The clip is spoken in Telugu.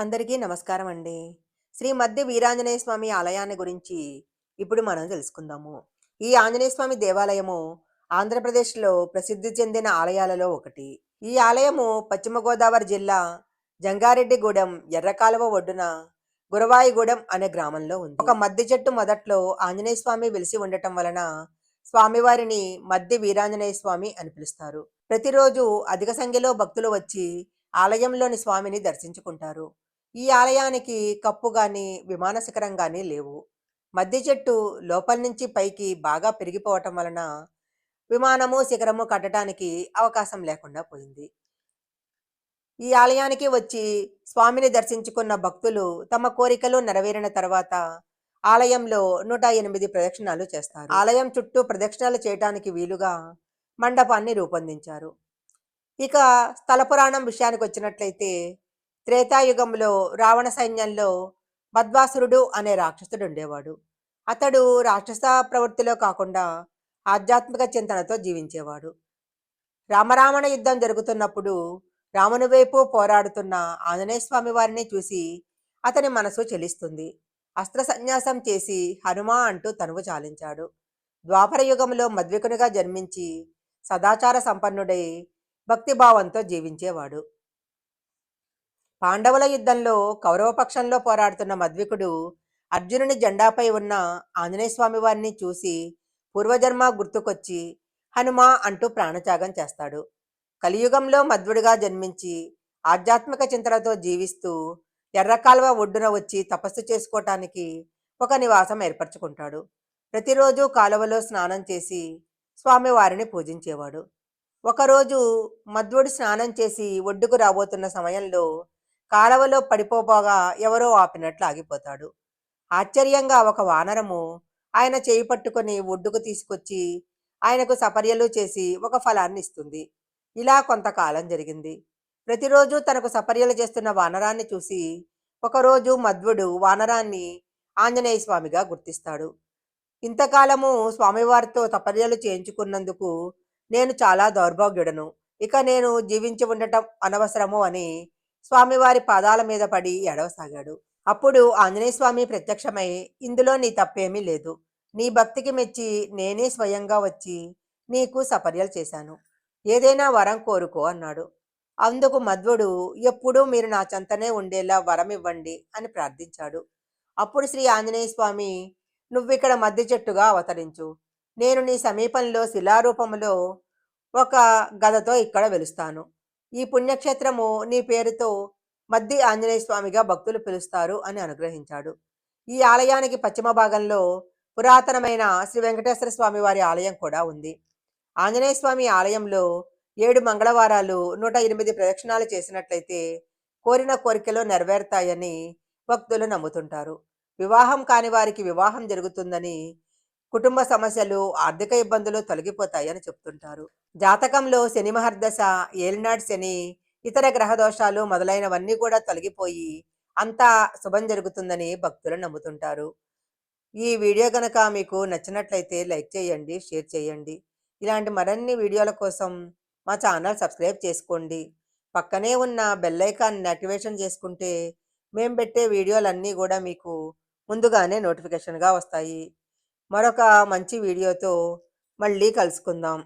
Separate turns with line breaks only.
అందరికీ నమస్కారం అండి. శ్రీ మధ్య వీరాంజనేయ స్వామి ఆలయాన్ని గురించి ఇప్పుడు మనం తెలుసుకుందాము. ఈ ఆంజనేయ స్వామి దేవాలయము ఆంధ్రప్రదేశ్లో ప్రసిద్ధి చెందిన ఆలయాలలో ఒకటి. ఈ ఆలయము పశ్చిమ గోదావరి జిల్లా జంగారెడ్డిగూడెం ఎర్రకాలువ ఒడ్డున గురవాయిగూడెం అనే గ్రామంలో ఉంది. ఒక మద్ది చెట్టు మొదట్లో ఆంజనేయ స్వామి వెలిసి ఉండటం వలన స్వామివారిని మధ్య వీరాంజనేయ స్వామి అని పిలుస్తారు. ప్రతిరోజు అధిక సంఖ్యలో భక్తులు వచ్చి ఆలయంలోని స్వామిని దర్శించుకుంటారు. ఈ ఆలయానికి కప్పు గాని విమాన శిఖరం గాని లేవు. మధ్య చెట్టు లోపల నుంచి పైకి బాగా పెరిగిపోవటం వలన విమానము శిఖరము కట్టడానికి అవకాశం లేకుండా పోయింది. ఈ ఆలయానికి వచ్చి స్వామిని దర్శించుకున్న భక్తులు తమ కోరికలు నెరవేరిన తర్వాత ఆలయంలో నూట ఎనిమిది ప్రదక్షిణాలు చేస్తారు. ఆలయం చుట్టూ ప్రదక్షిణాలు చేయటానికి వీలుగా మండపాన్ని రూపొందించారు. ఇక స్థల పురాణం విషయానికి వచ్చినట్లయితే త్రేతాయుగంలో రావణ సైన్యంలో మద్వాసురుడు అనే రాక్షసుడు ఉండేవాడు. అతడు రాక్షస ప్రవృత్తిలో కాకుండా ఆధ్యాత్మిక చింతనతో జీవించేవాడు. రామరావణ యుద్ధం జరుగుతున్నప్పుడు రాముని వైపు పోరాడుతున్న ఆంజనేయ స్వామి వారిని చూసి అతని మనసు చెలిస్తుంది. అస్త్ర సన్యాసం చేసి హనుమా అంటూ తనువు చాలించాడు. ద్వాపర యుగంలో మద్వికునిగా జన్మించి సదాచార సంపన్నుడై భక్తిభావంతో జీవించేవాడు. పాండవుల యుద్ధంలో కౌరవపక్షంలో పోరాడుతున్న మద్వికుడు అర్జునుని జెండాపై ఉన్న ఆంజనేయస్వామి వారిని చూసి పూర్వజన్మ గుర్తుకొచ్చి హనుమా అంటూ ప్రాణత్యాగం చేస్తాడు. కలియుగంలో మధ్వుడిగా జన్మించి ఆధ్యాత్మిక చింతనతో జీవిస్తూ ఎర్రకాల్వ ఒడ్డున వచ్చి తపస్సు చేసుకోవటానికి ఒక నివాసం ఏర్పరచుకుంటాడు. ప్రతిరోజు కాలువలో స్నానం చేసి స్వామివారిని పూజించేవాడు. ఒకరోజు మధ్వుడు స్నానం చేసి ఒడ్డుకు రాబోతున్న సమయంలో కాలవలో పడిపోబోగా ఎవరో ఆపినట్లు ఆగిపోతాడు. ఆశ్చర్యంగా ఒక వానరము ఆయన చేయి పట్టుకొని ఒడ్డుకు తీసుకొచ్చి ఆయనకు సపర్యలు చేసి ఒక ఫలాన్ని ఇస్తుంది. ఇలా కొంతకాలం జరిగింది. ప్రతిరోజు తనకు సపర్యలు చేస్తున్న వానరాన్ని చూసి ఒకరోజు మధ్వుడు వానరాన్ని ఆంజనేయ స్వామిగా గుర్తిస్తాడు. ఇంతకాలము స్వామివారితో తపర్యలు చేయించుకున్నందుకు నేను చాలా దౌర్భాగ్యుడను. ఇక నేను జీవించి ఉండటం అనవసరము అని స్వామివారి పాదాల మీద పడి ఎడవసాగాడు. అప్పుడు ఆంజనేయ స్వామి ప్రత్యక్షమై ఇందులో నీ తప్పేమీ లేదు. నీ భక్తికి మెచ్చి నేనే స్వయంగా వచ్చి నీకు సపర్యలు చేశాను. ఏదైనా వరం కోరుకో అన్నాడు. అందుకు మధ్వుడు ఎప్పుడూ మీరు నా చెంతనే ఉండేలా వరం ఇవ్వండి అని ప్రార్థించాడు. అప్పుడు శ్రీ ఆంజనేయ స్వామి నువ్విక్కడ మధ్య చెట్టుగా అవతరించు. నేను నీ సమీపంలో శిలారూపంలో ఒక గదతో ఇక్కడ వెలుస్తాను. ఈ పుణ్యక్షేత్రము నీ పేరుతో మద్ది ఆంజనేయ స్వామిగా భక్తులు పిలుస్తారు అని అనుగ్రహించాడు. ఈ ఆలయానికి పశ్చిమ భాగంలో పురాతనమైన శ్రీ వెంకటేశ్వర స్వామి వారి ఆలయం కూడా ఉంది. ఆంజనేయ స్వామి ఆలయంలో ఏడు మంగళవారాలు నూట ఎనిమిది ప్రదక్షిణాలు చేసినట్లయితే కోరిన కోరికలు నెరవేరుతాయని భక్తులు నమ్ముతుంటారు. వివాహం కాని వారికి వివాహం జరుగుతుందని కుటుంబ సమస్యలు ఆర్థిక ఇబ్బందులు తొలగిపోతాయని చెప్తుంటారు. జాతకంలో శని మహర్దశ ఏలినాడు శని ఇతర గ్రహ దోషాలు మొదలైనవన్నీ కూడా తొలగిపోయి అంతా శుభం జరుగుతుందని భక్తులు నమ్ముతుంటారు. ఈ వీడియో కనుక మీకు నచ్చినట్లయితే లైక్ చేయండి షేర్ చేయండి. ఇలాంటి మరిన్ని వీడియోల కోసం మా ఛానల్ సబ్స్క్రైబ్ చేసుకోండి. పక్కనే ఉన్న బెల్లైకాన్ని యాక్టివేషన్ చేసుకుంటే మేము పెట్టే వీడియోలన్నీ కూడా మీకు ముందుగానే నోటిఫికేషన్గా వస్తాయి. మరొక మంచి వీడియోతో మళ్ళీ కలుసుకుందాం.